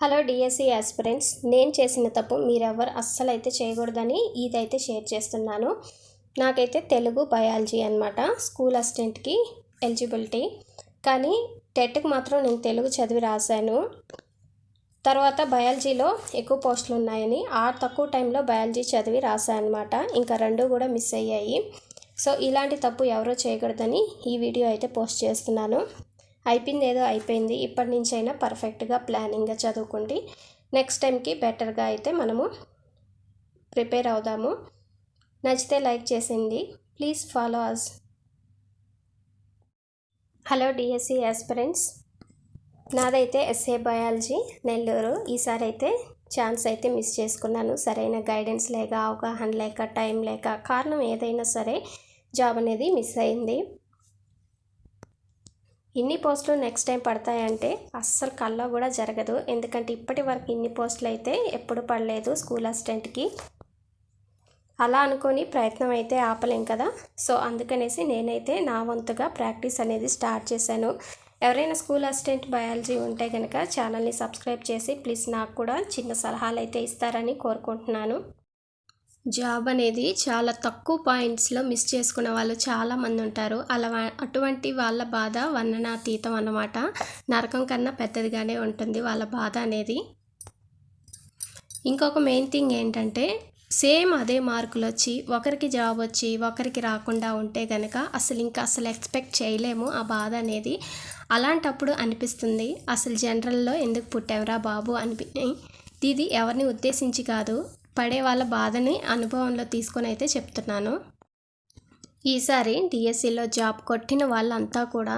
Hello DSC aspirants నేను చేసిన తప్పు మీరెవరు అస్సలు అయితే చేయకూడదని ఇదైతే షేర్ చేస్తున్నాను. నాకైతే తెలుగు బయాలజీ అనమాట స్కూల్ అసిస్టెంట్కి ఎలిజిబిలిటీ. కానీ టెట్కి మాత్రం నేను తెలుగు చదివి రాశాను. తర్వాత బయాలజీలో ఎక్కువ పోస్టులు ఉన్నాయని ఆ తక్కువ టైంలో బయాలజీ చదివి రాశాను అనమాట ఇంకా రెండు కూడా మిస్ అయ్యాయి. సో ఇలాంటి తప్పు ఎవరో చేయకూడదని ఈ వీడియో అయితే పోస్ట్ చేస్తున్నాను. అయిపోయింది ఏదో అయిపోయింది. ఇప్పటి నుంచి అయినా పర్ఫెక్ట్గా ప్లానింగ్గా చదువుకోండి. నెక్స్ట్ టైంకి బెటర్గా అయితే మనము ప్రిపేర్ అవుదాము. నచ్చితే లైక్ చేసింది please follow us. Hello DSC aspirants. నాదైతే ఎస్ఏ బయాలజీ నెల్లూరు. ఈసారి అయితే ఛాన్స్ అయితే మిస్ చేసుకున్నాను. సరైన గైడెన్స్ లేక అవగాహన లేక టైం లేక కారణం ఏదైనా సరే జాబ్ అనేది మిస్ అయింది. ఇన్ని పోస్టులు నెక్స్ట్ టైం పడతాయంటే అస్సలు కల్లో కూడా జరగదు. ఎందుకంటే ఇప్పటి వరకు ఇన్ని పోస్టులు అయితే ఎప్పుడు పడలేదు స్కూల్ అసిస్టెంట్కి. అలా అనుకొని ప్రయత్నం అయితే ఆపలేం కదా. సో అందుకనేసి నేనైతే నా వంతుగా ప్రాక్టీస్ అనేది స్టార్ట్ చేశాను. ఎవరైనా స్కూల్ అసిస్టెంట్ బయాలజీ ఉంటే కనుక ఛానల్ని సబ్స్క్రైబ్ చేసి ప్లీజ్ నాకు కూడా చిన్న సలహాలు అయితే ఇస్తారని కోరుకుంటున్నాను. జాబ్ అనేది చాలా తక్కువ పాయింట్స్లో మిస్ చేసుకున్న వాళ్ళు చాలామంది ఉంటారు. అలా అటువంటి వాళ్ళ బాధ వర్ణనాతీతం అన్నమాట. నరకం కన్నా పెద్దదిగానే ఉంటుంది వాళ్ళ బాధ అనేది. ఇంకొక మెయిన్ థింగ్ ఏంటంటే సేమ్ అదే మార్కులు వచ్చి ఒకరికి జాబ్ వచ్చి ఒకరికి రాకుండా ఉంటే కనుక అసలు ఇంకా అసలు ఎక్స్పెక్ట్ చేయలేము ఆ బాధ అనేది. అలాంటప్పుడు అనిపిస్తుంది అసలు జనరల్లో ఎందుకు పుట్టావురా బాబు అనిపి ఇది ఎవరిని ఉద్దేశించి కాదు. పడే వాళ్ళ బాధని అనుభవంలో తీసుకొని అయితే చెప్తున్నాను. ఈసారి డిఎస్సిలో జాబ్ కొట్టిన వాళ్ళంతా కూడా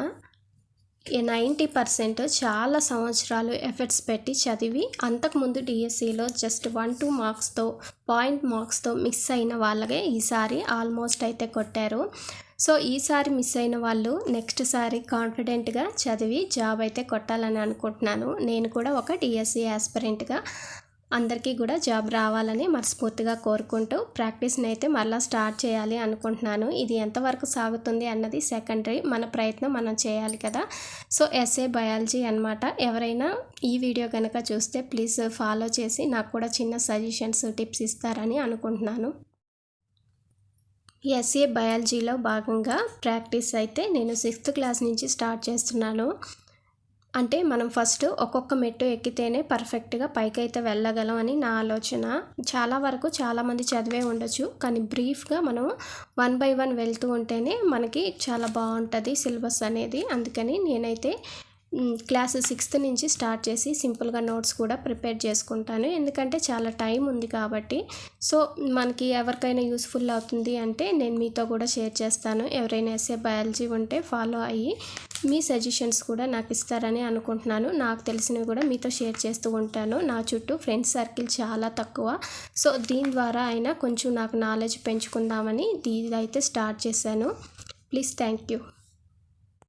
నైంటీ పర్సెంట్ చాలా సంవత్సరాలు ఎఫర్ట్స్ పెట్టి చదివి అంతకుముందు డిఎస్సిలో జస్ట్ వన్ టూ మార్క్స్తో పాయింట్ మార్క్స్తో మిస్ అయిన వాళ్ళకే ఈసారి ఆల్మోస్ట్ అయితే కొట్టారు. సో ఈసారి మిస్ అయిన వాళ్ళు నెక్స్ట్ సారి కాన్ఫిడెంట్గా చదివి జాబ్ అయితే కొట్టాలని అనుకుంటున్నాను. నేను కూడా ఒక డిఎస్సి యాస్పిరెంట్గా అందరికీ కూడా జాబ్ రావాలని మనస్ఫూర్తిగా కోరుకుంటూ ప్రాక్టీస్ని అయితే మరలా స్టార్ట్ చేయాలి అనుకుంటున్నాను. ఇది ఎంతవరకు సాగుతుంది అన్నది సెకండరీ మన ప్రయత్నం మనం చేయాలి కదా. సో ఎస్ఏ బయాలజీ అనమాట ఎవరైనా ఈ వీడియో కనుక చూస్తే ప్లీజ్ ఫాలో చేసి నాకు కూడా చిన్న సజెషన్స్ టిప్స్ ఇస్తారని అనుకుంటున్నాను. ఎస్ఏ బయాలజీలో భాగంగా ప్రాక్టీస్ అయితే నేను సిక్స్త్ క్లాస్ నుంచి స్టార్ట్ చేస్తున్నాను. అంటే మనం ఫస్ట్ ఒక్కొక్క మెట్టు ఎక్కితేనే పర్ఫెక్ట్గా పైకి అయితే వెళ్ళగలం అని నా ఆలోచన. చాలా వరకు చాలామంది చదివే ఉండొచ్చు కానీ బ్రీఫ్గా మనం వన్ బై వన్ వెళ్తూ ఉంటేనే మనకి చాలా బాగుంటుంది సిలబస్ అనేది. అందుకని నేనైతే క్లాస్ సిక్స్త్ నుంచి స్టార్ట్ చేసి సింపుల్గా నోట్స్ కూడా ప్రిపేర్ చేసుకుంటాను. ఎందుకంటే చాలా టైం ఉంది కాబట్టి. సో మనకి ఎవరికైనా యూస్ఫుల్ అవుతుంది అంటే నేను మీతో కూడా షేర్ చేస్తాను. ఎవరైనా ఎస్ఏ బయాలజీ ఉంటే ఫాలో అయ్యి మీ సజెషన్స్ కూడా నాకు ఇస్తారని అనుకుంటున్నాను. నాకు తెలిసినవి కూడా మీతో షేర్ చేస్తూ ఉంటాను. నా చుట్టూ ఫ్రెండ్స్ సర్కిల్ చాలా తక్కువ. సో దీని ద్వారా అయినా కొంచెం నాకు నాలెడ్జ్ పెంచుకుందామని అయితే స్టార్ట్ చేశాను. Please thank you.